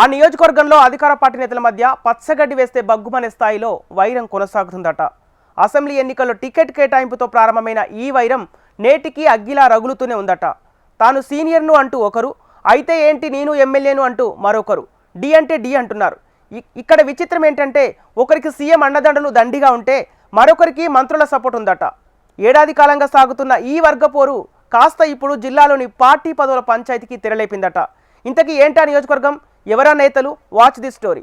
ఆ నియోజకవర్గంలో అధికార పార్టీ నేతల మధ్య పచ్చగడ్డి వేస్తే బగ్గుమనే స్థాయిలో వైరం కొనసాగుతుందట. అసెంబ్లీ ఎన్నికల్లో టికెట్ కేటాయింపుతో ప్రారంభమైన ఈ వైరం నేటికి అగ్గిలా రగులుతూనే ఉందట. తాను సీనియర్ను అంటూ ఒకరు అయితే ఏంటి నేను ఎమ్మెల్యేను అంటూ మరొకరు. డి అంటే డి అంటున్నారు. ఇక్కడ విచిత్రం ఏంటంటే ఒకరికి సీఎం అండదండలు దండిగా ఉంటే మరొకరికి మంత్రుల సపోర్ట్ ఉందట. ఏడాది కాలంగా సాగుతున్న ఈ వర్గ పోరు కాస్త ఇప్పుడు జిల్లాలోని పార్టీ పదవుల పంచాయతీకి తెరలేపిందట. ఇంతకీ ఏంటా నియోజకవర్గం? ఎవరా నేతలు? వాచ్ ది స్టోరీ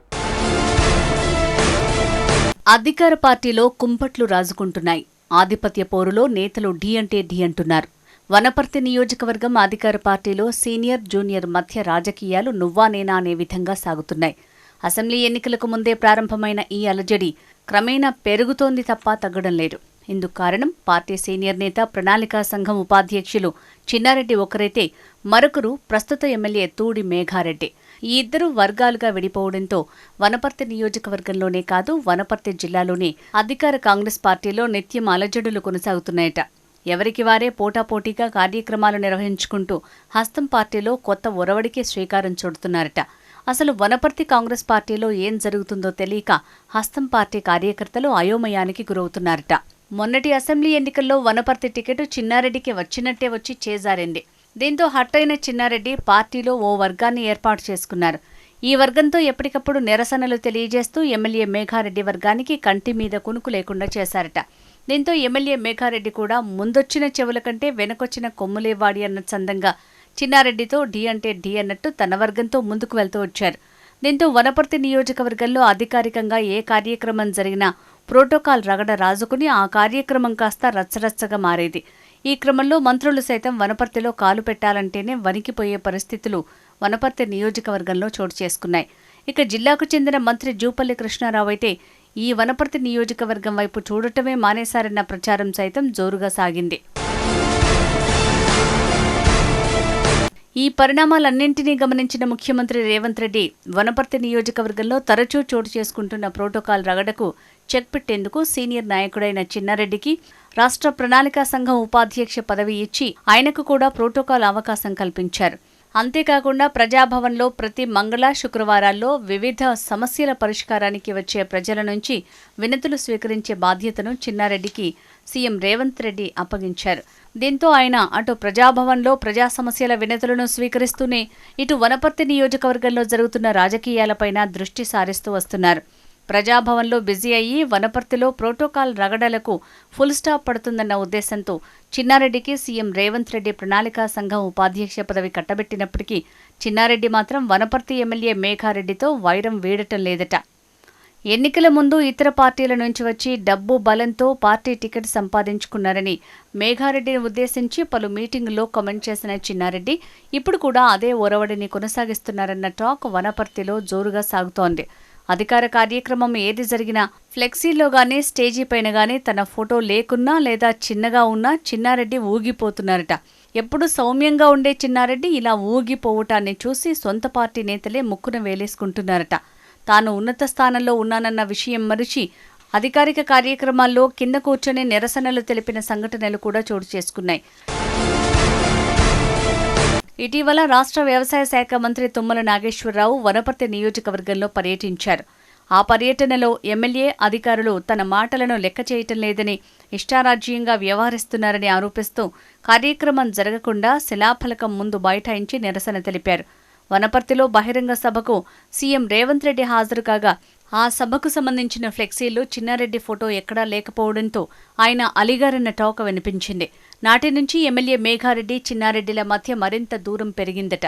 అధికార పార్టీలో కుంపట్లు రాజుకుంటున్నాయి. ఆధిపత్య పోరులో నేతలు ఢీ అంటే ఢీ అంటున్నారు. వనపర్తి నియోజకవర్గం అధికార పార్టీలో సీనియర్ జూనియర్ మధ్య రాజకీయాలు నువ్వా నేనా అనే విధంగా సాగుతున్నాయి. అసెంబ్లీ ఎన్నికలకు ముందే ప్రారంభమైన ఈ అలజడి క్రమేణా పెరుగుతోంది తప్ప తగ్గడం లేదు. ఇందుకు కారణం పార్టీ సీనియర్ నేత ప్రణాళికా సంఘం ఉపాధ్యక్షులు చిన్నారెడ్డి ఒకరైతే మరొకరు ప్రస్తుత ఎమ్మెల్యే తూడి మేఘారెడ్డి. ఈ ఇద్దరు వర్గాలుగా విడిపోవడంతో వనపర్తి నియోజకవర్గంలోనే కాదు వనపర్తి జిల్లాలోనే అధికార కాంగ్రెస్ పార్టీలో నిత్యం అలజడులు కొనసాగుతున్నాయట. ఎవరికి వారే పోటాపోటీగా కార్యక్రమాలు నిర్వహించుకుంటూ హస్తం పార్టీలో కొత్త ఒరవడికే శ్రీకారం చుడుతున్నారట. అసలు వనపర్తి కాంగ్రెస్ పార్టీలో ఏం జరుగుతుందో తెలియక హస్తం పార్టీ కార్యకర్తలు అయోమయానికి గురవుతున్నారట. మొన్నటి అసెంబ్లీ ఎన్నికల్లో వనపర్తి టికెట్ చిన్నారెడ్డికి వచ్చినట్టే వచ్చి చేజారింది. దీంతో హట్టయిన చిన్నారెడ్డి పార్టీలో ఓ వర్గాన్ని ఏర్పాటు చేసుకున్నారు. ఈ వర్గంతో ఎప్పటికప్పుడు నిరసనలు తెలియజేస్తూ ఎమ్మెల్యే మేఘారెడ్డి వర్గానికి కంటి మీద కునుకు లేకుండా చేశారట. దీంతో ఎమ్మెల్యే మేఘారెడ్డి కూడా ముందొచ్చిన చెవుల కంటే వెనకొచ్చిన కొమ్ములేవాడి అన్న చందంగా చిన్నారెడ్డితో డి అంటే డి అన్నట్టు తన వర్గంతో ముందుకు వెళ్తూ వచ్చారు. దీంతో వనపర్తి నియోజకవర్గంలో అధికారికంగా ఏ కార్యక్రమం జరిగినా ప్రోటోకాల్ రగడ రాజుకుని ఆ కార్యక్రమం కాస్త రచ్చరచ్చగా మారేది. ఈ క్రమంలో మంత్రులు సైతం వనపర్తిలో కాలు పెట్టాలంటేనే వణికిపోయే పరిస్థితులు వనపర్తి నియోజకవర్గంలో చోటు చేసుకున్నాయి. ఇక జిల్లాకు చెందిన మంత్రి జూపల్లి కృష్ణారావు అయితే ఈ వనపర్తి నియోజకవర్గం వైపు చూడటమే మానేశారన్న ప్రచారం సైతం జోరుగా సాగింది. ఈ పరిణామాలన్నింటినీ గమనించిన ముఖ్యమంత్రి రేవంత్ రెడ్డి వనపర్తి నియోజకవర్గంలో తరచూ చోటు చేసుకుంటున్న ప్రోటోకాల్ రగడకు చెక్ పెట్టేందుకు సీనియర్ నాయకుడైన చిన్నారెడ్డికి రాష్ట్ర ప్రణాళికా సంఘం ఉపాధ్యక్ష పదవి ఇచ్చి ఆయనకు కూడా ప్రోటోకాల్ అవకాశం కల్పించారు. అంతేకాకుండా ప్రజాభవన్లో ప్రతి మంగళ శుక్రవారాల్లో వివిధ సమస్యల పరిష్కారానికి వచ్చే ప్రజల నుంచి వినతులు స్వీకరించే బాధ్యతను చిన్నారెడ్డికి సీఎం రేవంత్ రెడ్డి అప్పగించారు. దీంతో ఆయన అటు ప్రజాభవన్లో ప్రజా సమస్యల వినతులను స్వీకరిస్తూనే ఇటు వనపర్తి నియోజకవర్గంలో జరుగుతున్న రాజకీయాలపైన దృష్టి సారిస్తూ వస్తున్నారు. ప్రజాభవన్లో బిజీ అయ్యి వనపర్తిలో ప్రోటోకాల్ రగడలకు ఫుల్ స్టాప్ పడుతుందన్న ఉద్దేశంతో చిన్నారెడ్డికి సీఎం రేవంత్ రెడ్డి ప్రణాళికా సంఘం ఉపాధ్యక్ష పదవి కట్టబెట్టినప్పటికీ చిన్నారెడ్డి మాత్రం వనపర్తి ఎమ్మెల్యే మేఘారెడ్డితో వైరం వీడటం లేదట. ఎన్నికల ముందు ఇతర పార్టీల నుంచి వచ్చి డబ్బు బలంతో పార్టీ టికెట్ సంపాదించుకున్నారని మేఘారెడ్డిని ఉద్దేశించి పలు మీటింగుల్లో కామెంట్ చేసిన చిన్నారెడ్డి ఇప్పుడు కూడా అదే ఒరవడిని కొనసాగిస్తున్నారన్న టాక్ వనపర్తిలో జోరుగా సాగుతోంది. అధికార కార్యక్రమం ఏది జరిగినా ఫ్లెక్సీలో గానీ స్టేజీ పైన గానీ తన ఫోటో లేకున్నా లేదా చిన్నగా ఉన్నా చిన్నారెడ్డి ఊగిపోతున్నారట. ఎప్పుడు సౌమ్యంగా ఉండే చిన్నారెడ్డి ఇలా ఊగిపోవటాన్ని చూసి సొంత పార్టీ నేతలే ముక్కున వేలేసుకుంటున్నారట. తాను ఉన్నత స్థానంలో ఉన్నానన్న విషయం మరిచి అధికారిక కార్యక్రమాల్లో కింద కూర్చొని నిరసనలు తెలిపిన సంఘటనలు కూడా చోటు చేసుకున్నాయి. ఇటీవల రాష్ట్ర వ్యవసాయ శాఖ మంత్రి తుమ్మల నాగేశ్వరరావు వనపర్తి నియోజకవర్గంలో పర్యటించారు. ఆ పర్యటనలో ఎమ్మెల్యే అధికారులు తన మాటలను లెక్క చేయటం లేదని ఇష్టారాజ్యంగా వ్యవహరిస్తున్నారని ఆరోపిస్తూ కార్యక్రమం జరగకుండా శిలాఫలకం ముందు బైఠాయించి నిరసన తెలిపారు. వనపర్తిలో బహిరంగ సభకు సీఎం రేవంత్ రెడ్డి హాజరు కాగా ఆ సభకు సంబంధించిన ఫ్లెక్సీలు చిన్నారెడ్డి ఫోటో ఎక్కడా లేకపోవడంతో ఆయన అలిగారన్న టాక్ వినిపించింది. నాటి నుంచి ఎమ్మెల్యే మేఘారెడ్డి చిన్నారెడ్డిల మధ్య మరింత దూరం పెరిగిందట.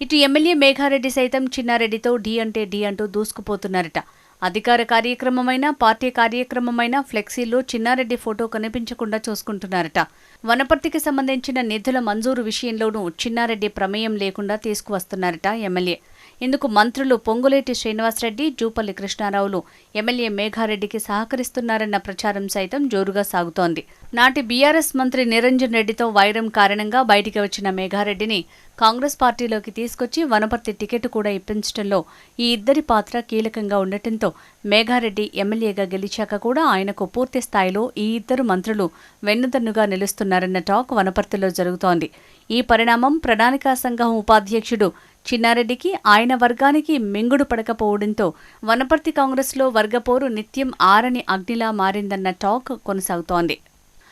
ఇటు ఎమ్మెల్యే మేఘారెడ్డి సైతం చిన్నారెడ్డితో ఢీ అంటే ఢీ అంటూ దూసుకుపోతున్నారట. అధికార కార్యక్రమమైనా పార్టీ కార్యక్రమమైనా ఫ్లెక్సీల్లో చిన్నారెడ్డి ఫోటో కనిపించకుండా చూసుకుంటున్నారట. వనపర్తికి సంబంధించిన నిధుల మంజూరు విషయంలోనూ చిన్నారెడ్డి ప్రమేయం లేకుండా తీసుకువస్తున్నారట ఎమ్మెల్యే. ఇందుకు మంత్రులు పొంగులేటి శ్రీనివాసరెడ్డి జూపల్లి కృష్ణారావులు ఎమ్మెల్యే మేఘారెడ్డికి సహకరిస్తున్నారన్న ప్రచారం సైతం జోరుగా సాగుతోంది. నాటి బీఆర్ఎస్ మంత్రి నిరంజన్ రెడ్డితో వైరం కారణంగా బయటికి వచ్చిన మేఘారెడ్డిని కాంగ్రెస్ పార్టీలోకి తీసుకొచ్చి వనపర్తి టికెట్ కూడా ఇప్పించడంలో ఈ ఇద్దరి పాత్ర కీలకంగా ఉండటంతో మేఘారెడ్డి ఎమ్మెల్యేగా గెలిచాక కూడా ఆయనకు పూర్తి స్థాయిలో ఈ ఇద్దరు మంత్రులు వెన్నుదన్నుగా నిలుస్తున్నారన్న టాక్ వనపర్తిలో జరుగుతోంది. ఈ పరిణామం ప్రణాళికా సంఘం ఉపాధ్యక్షుడు చిన్నారెడ్డికి ఆయన వర్గానికి మింగుడు పడకపోవడంతో వనపర్తి కాంగ్రెస్లో వర్గపోరు నిత్యం ఆరని అగ్నిలా మారిందన్న టాక్ కొనసాగుతోంది.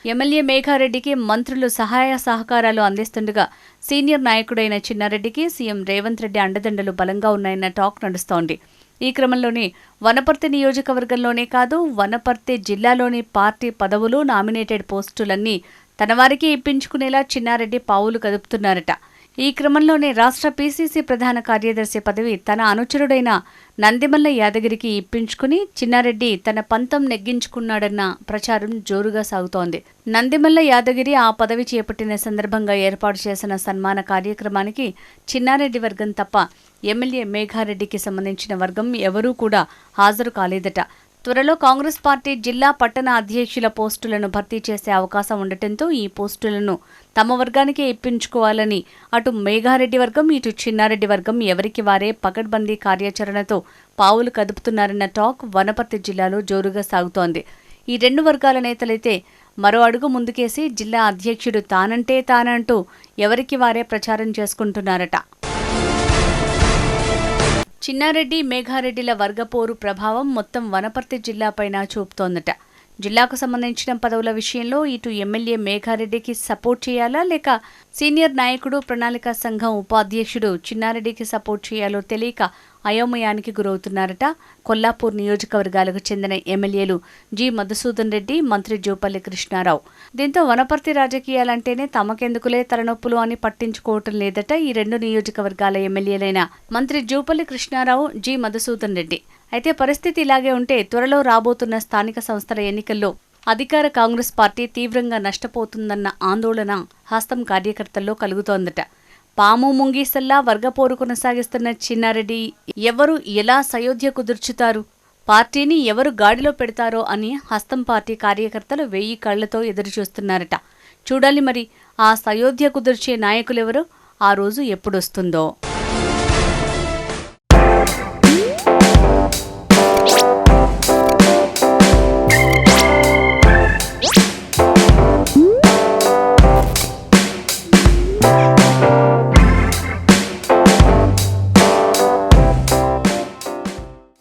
ఎమ్మెల్యే మేఘారెడ్డికి మంత్రులు సహాయ సహకారాలు అందిస్తుండగా సీనియర్ నాయకుడైన చిన్నారెడ్డికి సీఎం రేవంత్ రెడ్డి అండదండలు బలంగా ఉన్నాయన్న టాక్ నడుస్తోంది. ఈ క్రమంలోనే వనపర్తి నియోజకవర్గంలోనే కాదు వనపర్తి జిల్లాలోని పార్టీ పదవులు నామినేటెడ్ పోస్టులన్నీ తన వారికి ఇప్పించుకునేలా చిన్నారెడ్డి పావులు కదుపుతున్నారట. ఈ క్రమంలోనే రాష్ట్ర పీసీసీ ప్రధాన కార్యదర్శి పదవి తన అనుచరుడైన నందిమల్ల యాదగిరికి ఇప్పించుకుని చిన్నారెడ్డి తన పంతం నెగ్గించుకున్నాడన్న ప్రచారం జోరుగా సాగుతోంది. నందిమల్ల యాదగిరి ఆ పదవి చేపట్టిన సందర్భంగా ఏర్పాటు చేసిన సన్మాన కార్యక్రమానికి చిన్నారెడ్డి వర్గం తప్ప ఎమ్మెల్యే మేఘారెడ్డికి సంబంధించిన వర్గం ఎవరూ కూడా హాజరు కాలేదట. త్వరలో కాంగ్రెస్ పార్టీ జిల్లా పట్టణ అధ్యక్షుల పోస్టులను భర్తీ చేసే అవకాశం ఉండటంతో ఈ పోస్టులను తమ వర్గానికే ఇప్పించుకోవాలని అటు మేఘారెడ్డి వర్గం ఇటు చిన్నారెడ్డి వర్గం ఎవరికి వారే పకడ్బందీ కార్యాచరణతో పావులు కదుపుతున్నారన్న టాక్ వనపర్తి జిల్లాలో జోరుగా సాగుతోంది. ఈ రెండు వర్గాల నేతలైతే మరో అడుగు ముందుకేసి జిల్లా అధ్యక్షుడు తానంటే తానంటూ ఎవరికి వారే ప్రచారం చేసుకుంటున్నారట. చిన్నారెడ్డి మేఘారెడ్డిల వర్గపోరు ప్రభావం మొత్తం వనపర్తి జిల్లాపైన చూపుతోందట. జిల్లాకు సంబంధించిన పదవుల విషయంలో ఇటు ఎమ్మెల్యే మేఘారెడ్డికి సపోర్ట్ చేయాలా లేక సీనియర్ నాయకుడు ప్రణాళిక సంఘం ఉపాధ్యక్షుడు చిన్నారెడ్డికి సపోర్ట్ చేయాలో తెలియక అయోమయానికి గురవుతున్నారట. కొల్లాపూర్ నియోజకవర్గాలకు చెందిన ఎమ్మెల్యేలు జి. మధుసూదన్ రెడ్డి మంత్రి జూపల్లి కృష్ణారావు. దీంతో వనపర్తి రాజకీయాలంటేనే తమకెందుకులే తలనొప్పులు అని పట్టించుకోవటం లేదట ఈ రెండు నియోజకవర్గాల ఎమ్మెల్యేలైన మంత్రి జూపల్లి కృష్ణారావు జి. మధుసూదన్ రెడ్డి. అయితే పరిస్థితి ఇలాగే ఉంటే త్వరలో రాబోతున్న స్థానిక సంస్థల ఎన్నికల్లో అధికార కాంగ్రెస్ పార్టీ తీవ్రంగా నష్టపోతుందన్న ఆందోళన హస్తం కార్యకర్తల్లో కలుగుతోందట. పాము ముంగీసల్లా వర్గపోరు కొనసాగిస్తున్న చిన్నారెడ్డి ఎవరు ఎలా సయోధ్య కుదుర్చుతారు? పార్టీని ఎవరు గాడిలో పెడతారో అని హస్తం పార్టీ కార్యకర్తలు వెయ్యి కళ్ళతో ఎదురుచూస్తున్నారట. చూడాలి మరి ఆ సయోధ్య కుదిర్చే నాయకులెవరో ఆ రోజు ఎప్పుడొస్తుందో.